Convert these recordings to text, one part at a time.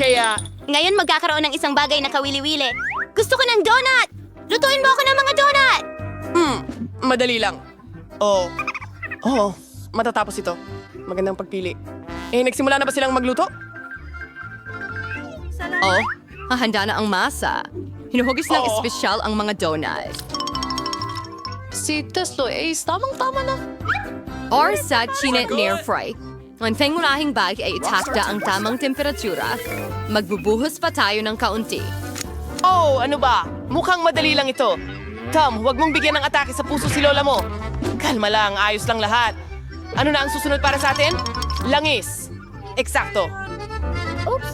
Kaya, Ngayon magkakaroon ng isang bagay na kawili-wili. Gusto ko ng donut! Lutuin mo ako ng mga donut! hmm, madali lang. Oh. Oh, matatapos ito. Magandang pagpili. Eh, nagsimula na ba silang magluto? Oh, hahanda na ang masa. Hinuhugis ng Oo. espesyal ang mga donut. Si Teslo Ace, tamang-tama na. Or sa chinet near fry. Ang pangunahing bag ay itakda ang tamang temperatura. Magbubuhos pa tayo ng kaunti. Oh, ano ba? Mukhang madali lang ito. Tom, huwag mong bigyan ng atake sa puso si Lola mo. Kalma lang, ayos lang lahat. Ano na ang susunod para sa atin? Langis. Eksakto. Oops!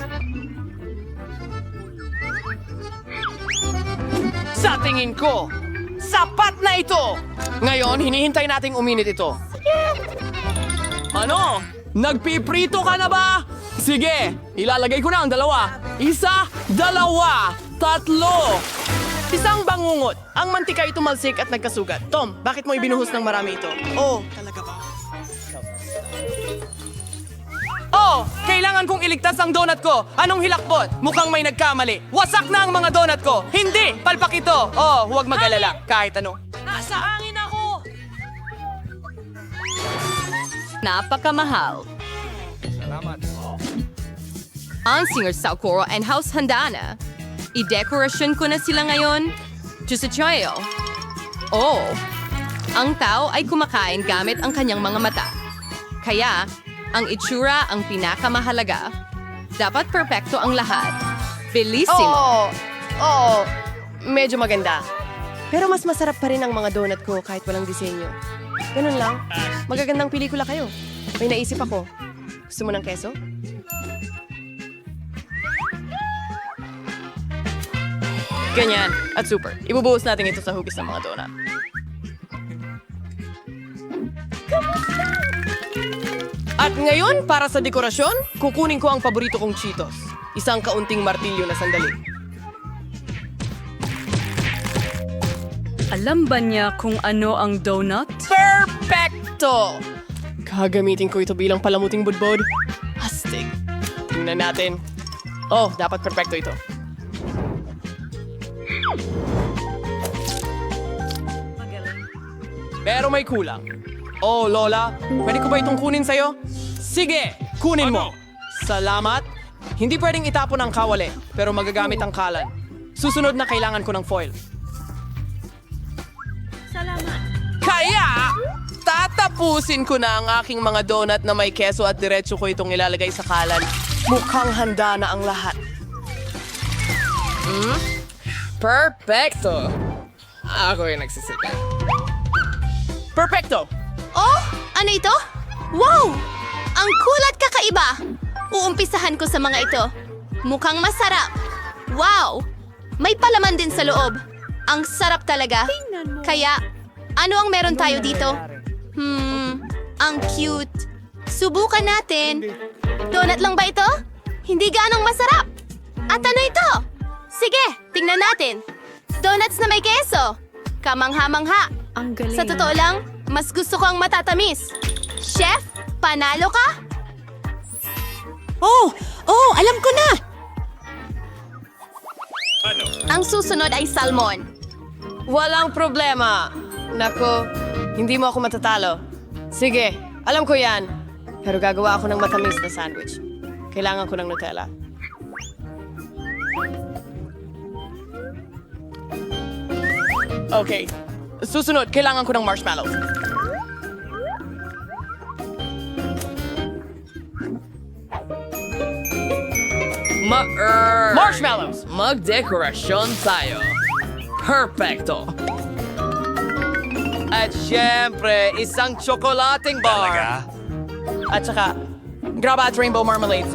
Sa tingin ko, sapat na ito! Ngayon, hinihintay nating uminit ito. Ano? Nagpiprito ka na ba? Sige, ilalagay ko na ang dalawa. Isa, dalawa, tatlo. Isang bangungot. Ang mantika ay tumalsik at nagkasugat. Tom, bakit mo ibinuhos ng marami ito? Oh, talaga ba? Oh, kailangan kong iligtas ang donut ko. Anong hilakbot? Mukhang may nagkamali. Wasak na ang mga donut ko. Hindi, palpak ito. Oh, huwag mag-alala. Kahit ano. Nasa hangin Napakamahal. Ang Singer Saukoro and House Handana. I-dekorasyon ko na sila ngayon. Diyos sa Choyo. Oh, ang tao ay kumakain gamit ang kanyang mga mata. Kaya, ang itsura ang pinakamahalaga. Dapat perpekto ang lahat. Bellissimo. Oo, oo. Medyo maganda. Pero mas masarap pa rin ang mga donut ko kahit walang disenyo. Ganun lang. Magagandang pelikula kayo. May naisip ako. Gusto mo ng keso? Ganyan. At super. Ibubuhos natin ito sa hugis ng mga donut. At ngayon, para sa dekorasyon, kukunin ko ang paborito kong Cheetos. Isang kaunting martilyo na sandali. Alam ba niya kung ano ang donut? Perfecto! Gagamitin ko ito bilang palamuting budbod. Astig. Tingnan natin. Oh, dapat perfecto ito. Pero may kulang. Oh, Lola, pwede ko ba itong kunin sa'yo? Sige, kunin mo. Salamat. Hindi pwedeng itapon ang kawali, pero magagamit ang kalan. Susunod na kailangan ko ng foil. Tatapusin ko na ang aking mga donut na may keso at diretso ko itong ilalagay sa kalan. Mukhang handa na ang lahat. Hmm? Perfecto! Ako yung nagsisika. Perfecto! Oh! Ano ito? Wow! Ang kulat kakaiba! Uumpisahan ko sa mga ito. Mukhang masarap. Wow! May palaman din sa loob. Ang sarap talaga. Kaya, ano ang meron tayo dito? Hmm, ang cute. Subukan natin. Donut lang ba ito? Hindi ganong masarap. At ano ito? Sige, tingnan natin. Donuts na may keso. Kamangha-mangha. Ang galing. Sa totoo lang, mas gusto ko ang matatamis. Chef, panalo ka? Oh! Oh, alam ko na! Ang susunod ay salmon. Walang problema. Nako, hindi mo ako matatalo. Sige, alam ko yan. Pero gagawa ako ng matamis na sandwich. Kailangan ko ng Nutella. Okay. Susunod, kailangan ko ng marshmallows. Ma Marshmallows! Magdekorasyon tayo. Perfecto. At syempre, isang tsokolating bar. At saka, graba at rainbow marmalades.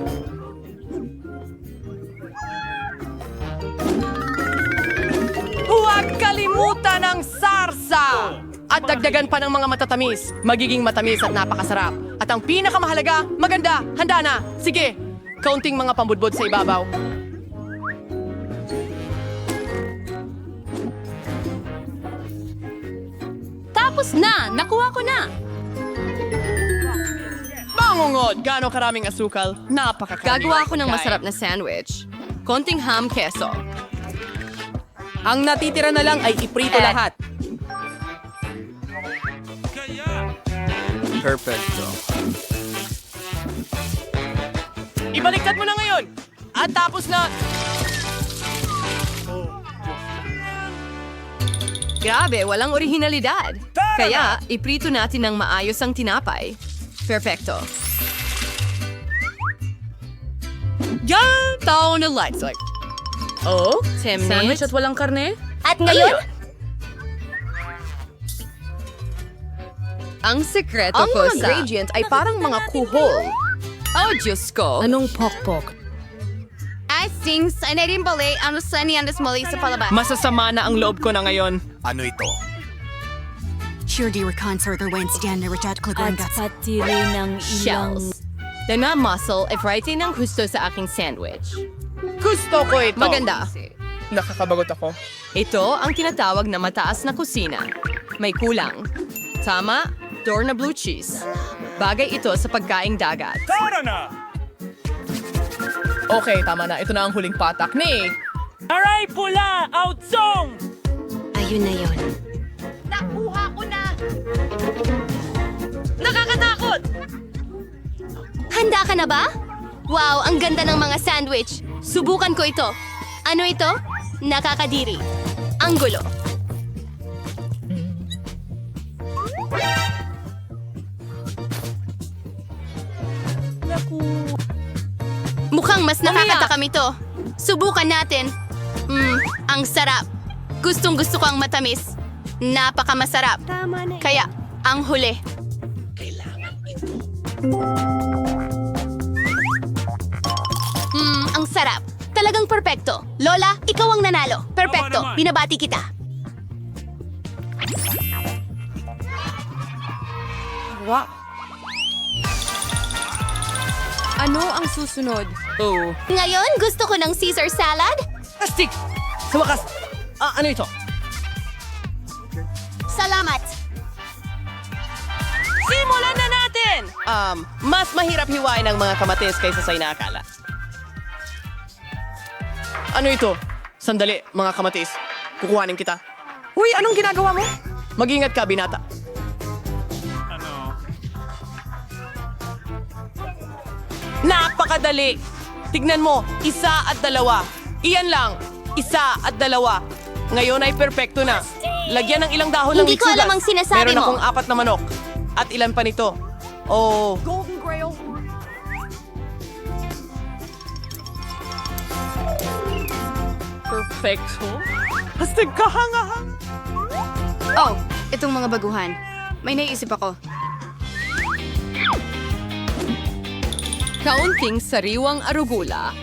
Huwag kalimutan ang sarsa! At dagdagan pa ng mga matatamis. Magiging matamis at napakasarap. At ang pinakamahalaga, maganda, handa na. Sige, kaunting mga pambudbod sa ibabaw. Tapos na! Nakuha ko na! Bango! Bangungod, gaano karaming asukal. Napakakarami. Gagawa ako ng masarap na sandwich. Konting ham keso. Ang natitira na lang ay iprito Eh. lahat. Perfecto. Ibaliktad mo na ngayon! At tapos na... Grabe, walang orihinalidad. Kaya, iprito natin ng maayos ang tinapay. Perfecto. Yan! Tao na lights like... Oh? Ten Sandwich at walang karne? At ngayon, Ang sekreto Ang ko mga sa... ingredient ay parang mga kuhol. Oh, Diyos ko. Anong pokpok? I things ay na rin bali ang sunny ang mali sa palabas. Masasama na ang loob ko na ngayon. Ano ito? Shirdi Rakan the Wednesday na Richard At Klagwangat. pati rin ng ilang... Shells. Dana muscle if writing ng gusto sa aking sandwich. Gusto ko ito. Maganda. Nakakabagot ako. Ito ang tinatawag na mataas na kusina. May kulang. Tama, door na blue cheese. Bagay ito sa pagkaing dagat. Okay, tama na. Ito na ang huling patak ni... Ayun na yun. Nakuha ko na! Nakakatakot! Handa ka na ba? Wow, ang ganda ng mga sandwich. Subukan ko ito. Ano ito? Nakakadiri. Ang gulo. Mukhang mas nakakatakam ito. Subukan natin. Mmm, ang sarap. Gustong gusto ko ang matamis. Napakamasarap. Kaya, ang huli. Hmm, ang sarap. Talagang perpekto. Lola, ikaw ang nanalo. Perpekto. Binabati kita. Ano ang susunod? Oh. Ngayon, gusto ko ng Caesar salad. Astig! Sa wakas! Ah, ano ito? Salamat. Simulan na natin! Um, mas mahirap hiwain ang mga kamatis kaysa sa inaakala. Ano ito? Sandali, mga kamatis. Kukuhanin kita. Uy, anong ginagawa mo? Mag-ingat ka, binata. Napakadali! Tignan mo, isa at dalawa. Iyan lang, isa at dalawa. Ngayon ay perpekto na. Lagyan ng ilang dahon ng Hindi ko mitsugas. alam ang sinasabi Meron mo. akong apat na manok. At ilan pa nito? Oh, perfecto. Hastig kahangahang. Oh, itong mga baguhan. May naisip ako. Kaunting sariwang arugula.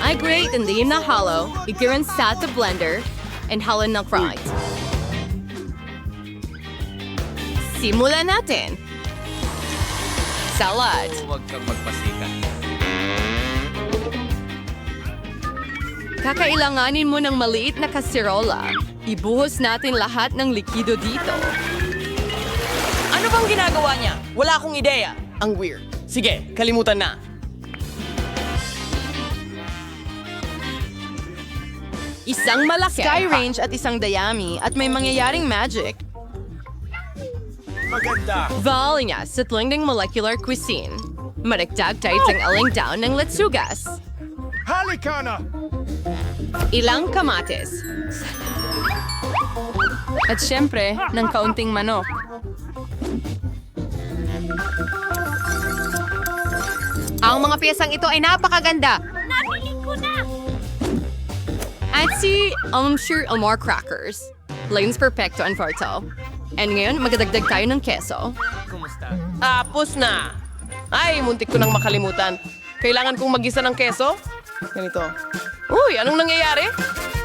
I grate and leave na hollow, igiran sa the blender, and halon na fried. Simulan natin. Salad. Huwag kang magpasikat. Kakailanganin mo ng maliit na kaserola. Ibuhos natin lahat ng likido dito. Ano bang ginagawa niya? Wala akong ideya. Ang weird. Sige, kalimutan na. Isang malaki. Sky range at isang dayami at may mangyayaring magic. Maganda! Valinya sa tlingding molecular cuisine. Maragdag tayo ang aling down ng letsugas. Halika na! Ilang kamatis. At syempre, ng kaunting manok. Ang mga piyesang ito ay napakaganda. Nabili ko na! At si, I'm sure, Elmore Crackers. Lanes Perfecto and Farto. And ngayon, magdadagdag tayo ng keso. Tapos na. Ay, muntik ko nang makalimutan. Kailangan kong magisa ng keso? Ganito. Uy, anong nangyayari?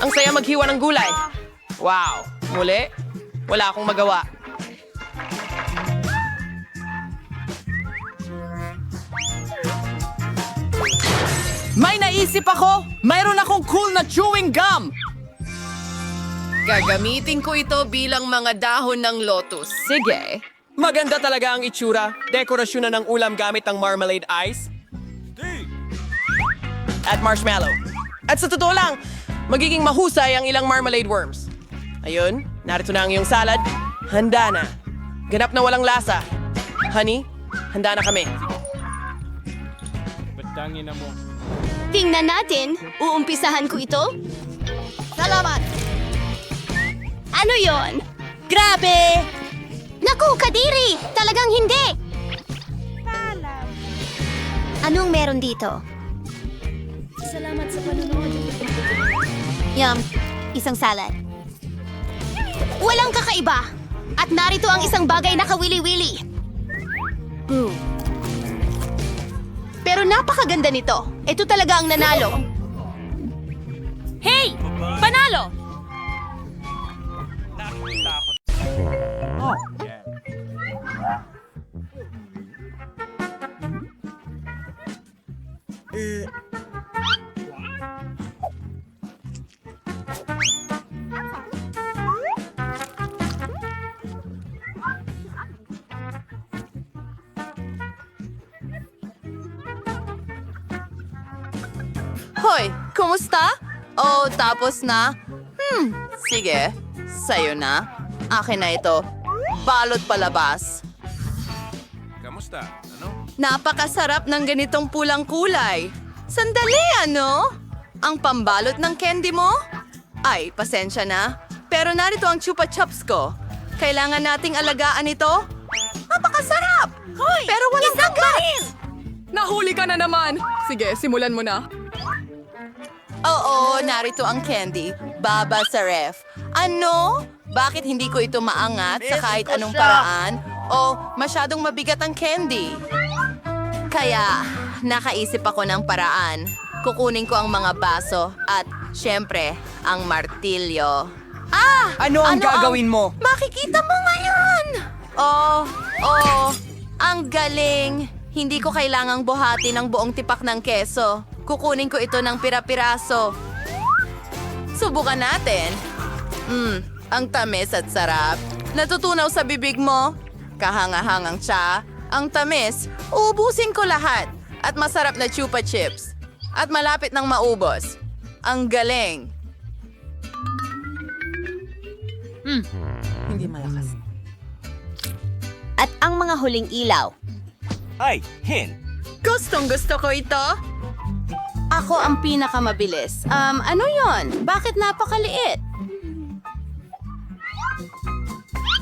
Ang saya maghiwa ng gulay. Wow. Muli, wala akong magawa. May naisip ako! Mayroon akong cool na chewing gum! Gagamitin ko ito bilang mga dahon ng lotus. Sige. Maganda talaga ang itsura. Dekorasyon na ng ulam gamit ang marmalade ice. At marshmallow. At sa totoo lang, magiging mahusay ang ilang marmalade worms. Ayun, narito na ang iyong salad. Handa na. Ganap na walang lasa. Honey, handa na kami. Tingnan natin. Uumpisahan ko ito. Salamat. Ano yon? Grabe! Naku, Kadiri! Talagang hindi! Anong meron dito? Salamat sa panonood. Yum, isang salad. Walang kakaiba! At narito ang isang bagay na kawili-wili. Boom. Pero napakaganda nito. Ito talaga ang nanalo. Hey! Panalo! Hoy, Oh, tapos na? Hmm, sige. Sa'yo na. Akin na ito. Balot palabas. Kamusta? Ano? Napakasarap ng ganitong pulang kulay. Sandali, ano? Ang pambalot ng candy mo? Ay, pasensya na. Pero narito ang chupa chups ko. Kailangan nating alagaan ito. Napakasarap! Hoy! Pero walang kagat! Nahuli ka na naman! Sige, simulan mo na. Oo, narito ang candy. Baba sa ref. Ano? Bakit hindi ko ito maangat sa kahit anong paraan? O masyadong mabigat ang candy? Kaya, nakaisip ako ng paraan. Kukunin ko ang mga baso at, syempre, ang martilyo. Ah! Ano ang gagawin mo? Makikita mo ngayon! Oh, oh, ang galing! Hindi ko kailangang buhati ng buong tipak ng keso. Kukunin ko ito ng pira-piraso. Subukan natin. Hmm, ang tamis at sarap. Natutunaw sa bibig mo? Kahangahangang tsa. Ang tamis, uubusin ko lahat. At masarap na chupa chips. At malapit ng maubos. Ang galing. At ang mga huling ilaw. Ay, Hin. Gustong gusto ko ito. Ako ang pinakamabilis. Um, ano yon? Bakit napakaliit?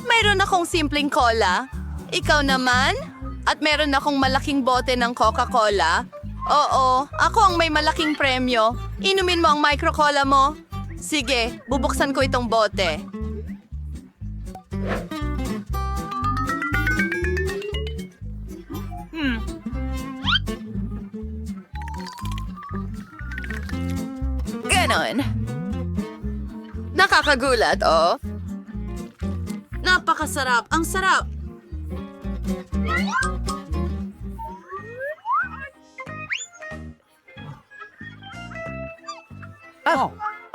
Mayroon akong simpleng cola. Ikaw naman? At meron akong malaking bote ng Coca-Cola. Oo, ako ang may malaking premyo. Inumin mo ang micro-cola mo. Sige, bubuksan ko itong bote. Ganon. Nakakagulat, oh. Napakasarap. Ang sarap.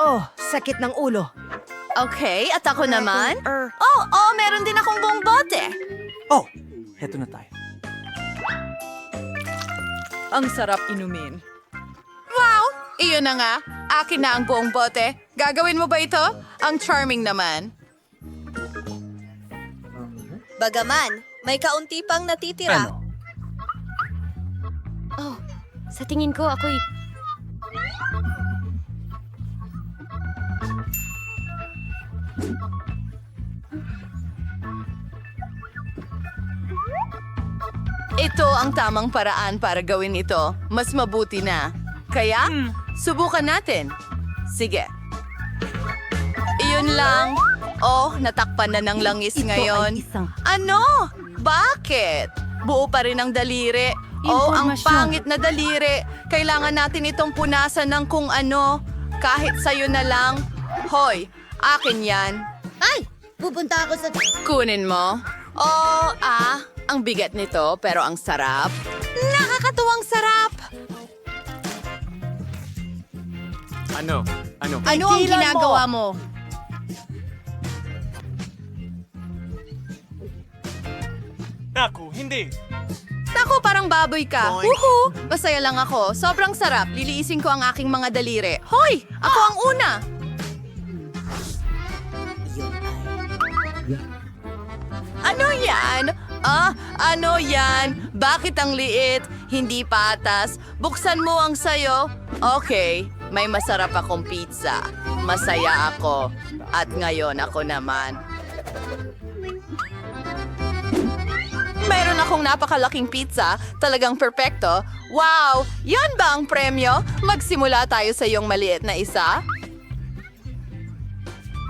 Oh, sakit ng ulo. Okay, at ako naman? Oh, oh, meron din akong buong bote. Oh, heto na tayo. Ang sarap inumin. Wow! Iyon na nga. Akin na ang buong bote. Gagawin mo ba ito? Ang charming naman. Bagaman, may kaunti pang natitira. Ano? Oh, sa tingin ko ako'y... Ito ang tamang paraan para gawin ito. Mas mabuti na. Kaya, subukan natin. Sige. Iyon lang. Oh, natakpan na ng langis ngayon. Ano? Bakit? Buo pa rin ang daliri. Oh, ang pangit na daliri. Kailangan natin itong punasan ng kung ano. Kahit sa'yo na lang. Hoy, akin yan. Ay! Pupunta ako sa... Kunin mo. Oh, ah, ang bigat nito pero ang sarap. Ano? Ano? Ano ang ginagawa mo? Naku, hindi. Naku, parang baboy ka. Woohoo! Masaya lang ako. Sobrang sarap. Liliisin ko ang aking mga daliri. Hoy! Ako ang una! Ano yan? Ah, ano yan? Bakit ang liit? Hindi patas. Buksan mo ang sayo. Okay, may masarap akong pizza. Masaya ako. At ngayon ako naman. Mayroon akong napakalaking pizza. Talagang perpekto. Wow! Yan ba ang premyo? Magsimula tayo sa iyong maliit na isa?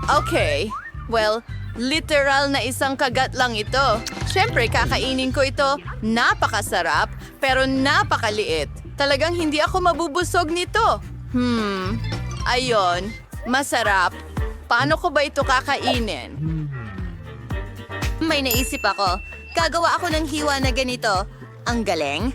Okay. Well, literal na isang kagat lang ito. Siyempre, kakainin ko ito. Napakasarap, pero napakaliit. Talagang hindi ako mabubusog nito. Hmm, ayon. Masarap. Paano ko ba ito kakainin? May naisip ako. Gagawa ako ng hiwa na ganito. Ang galing.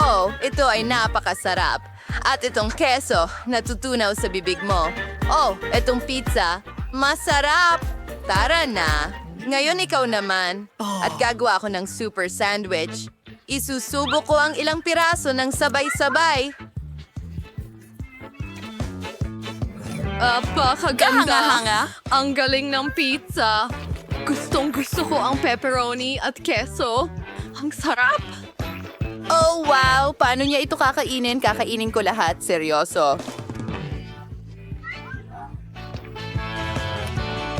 Oh, ito ay napakasarap. At itong keso, natutunaw sa bibig mo. Oh, itong pizza, masarap! Tara na! Ngayon ikaw naman. At gagawa ako ng super sandwich. Isusubo ko ang ilang piraso ng sabay-sabay. Apakaganda. Ang galing ng pizza. Gustong gusto ko ang pepperoni at keso. Ang sarap. Oh, wow! Paano niya ito kakainin? Kakainin ko lahat. Seryoso.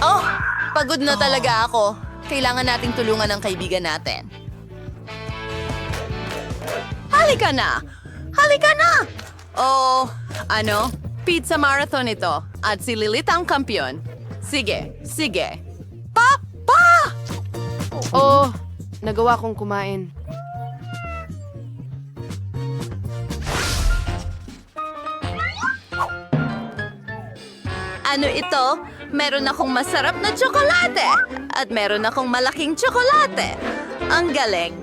Oh, pagod na talaga ako. Kailangan nating tulungan ang kaibigan natin. Halika na! Halika na! Oh, ano? Pizza marathon ito. At si Lilith ang kampiyon. Sige, sige. Papa! Oh, nagawa kong kumain. Ano ito? Meron akong masarap na tsokolate. At meron akong malaking tsokolate. Ang galing.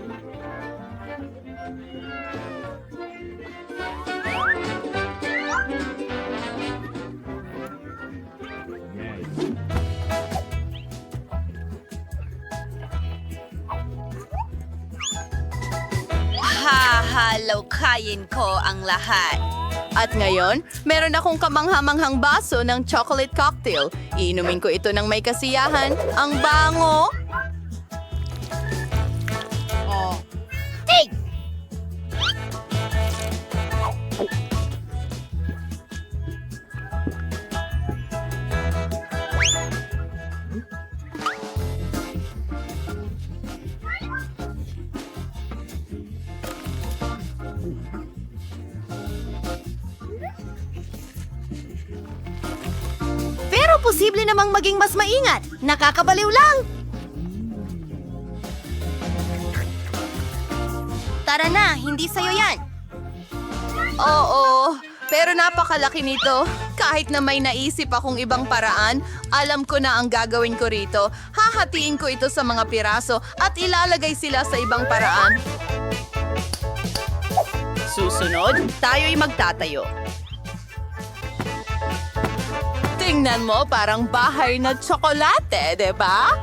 Hahalawkayin ko ang lahat. At ngayon, meron akong kamanghamanghang baso ng chocolate cocktail. Iinumin ko ito ng may kasiyahan. Ang bango! Pero posible namang maging mas maingat. Nakakabaliw lang. Tara na, hindi sa'yo yan. Oo, pero napakalaki nito. Kahit na may naisip akong ibang paraan, alam ko na ang gagawin ko rito. Hahatiin ko ito sa mga piraso at ilalagay sila sa ibang paraan. Susunod, tayo'y magtatayo. Tingnan mo, parang bahay na tsokolate, ba?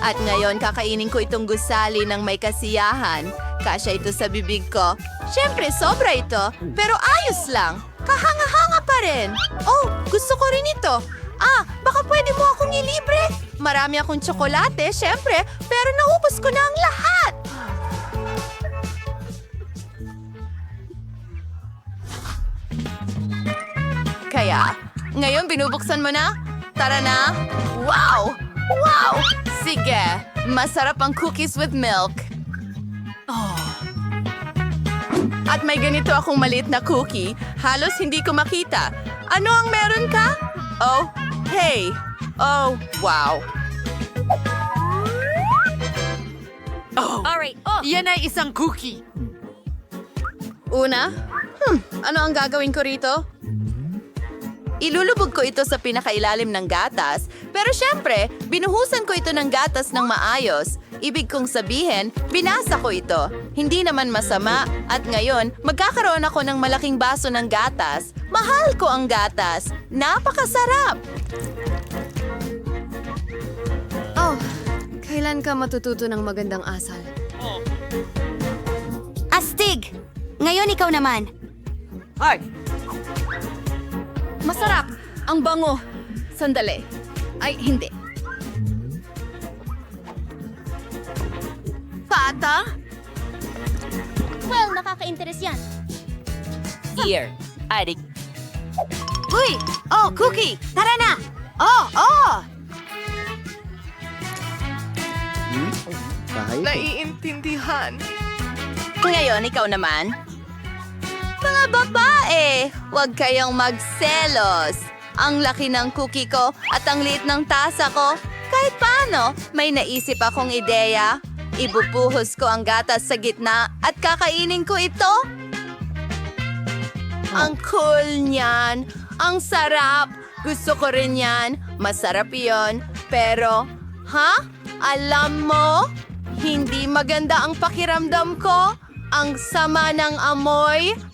At ngayon, kakainin ko itong gusali ng may kasiyahan. Kasya ito sa bibig ko. Siyempre, sobra ito. Pero ayos lang. Kahanga-hanga pa rin. Oh, gusto ko rin ito. Ah, baka pwede mo akong ilibre? Marami akong tsokolate, siyempre. Pero naubos ko na ang lahat. Kaya, ngayon binubuksan mo na? Tara na! Wow! Wow! Sige, masarap ang cookies with milk. Oh. At may ganito akong maliit na cookie. Halos hindi ko makita. Ano ang meron ka? Oh, hey! Oh, wow! Alright. Oh, Yan ay isang cookie. Una, hmm, ano ang gagawin ko rito? Ilulubog ko ito sa pinakailalim ng gatas, pero syempre, binuhusan ko ito ng gatas ng maayos. Ibig kong sabihin, binasa ko ito. Hindi naman masama, at ngayon, magkakaroon ako ng malaking baso ng gatas. Mahal ko ang gatas. Napakasarap! Oh, kailan ka matututo ng magandang asal? Astig! Ngayon ikaw naman. Masarap! Ang bango! Sandali. Ay, hindi. Pata? Well, nakaka-interes yan. Here. Adik. Uy! Oh, Cookie! Tara na! Oh, oh! Naiintindihan. Ngayon, ikaw naman. Mga babae, huwag kayong magselos. Ang laki ng cookie ko at ang liit ng tasa ko. Kahit paano, may naisip akong ideya. Ibubuhos ko ang gatas sa gitna at kakainin ko ito. Ang cool niyan. Ang sarap. Gusto ko rin yan. Masarap yon. Pero, ha? Alam mo, hindi maganda ang pakiramdam ko. Ang sama ng amoy.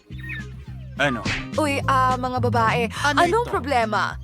Ano? Uy, ah, mga babae, anong problema?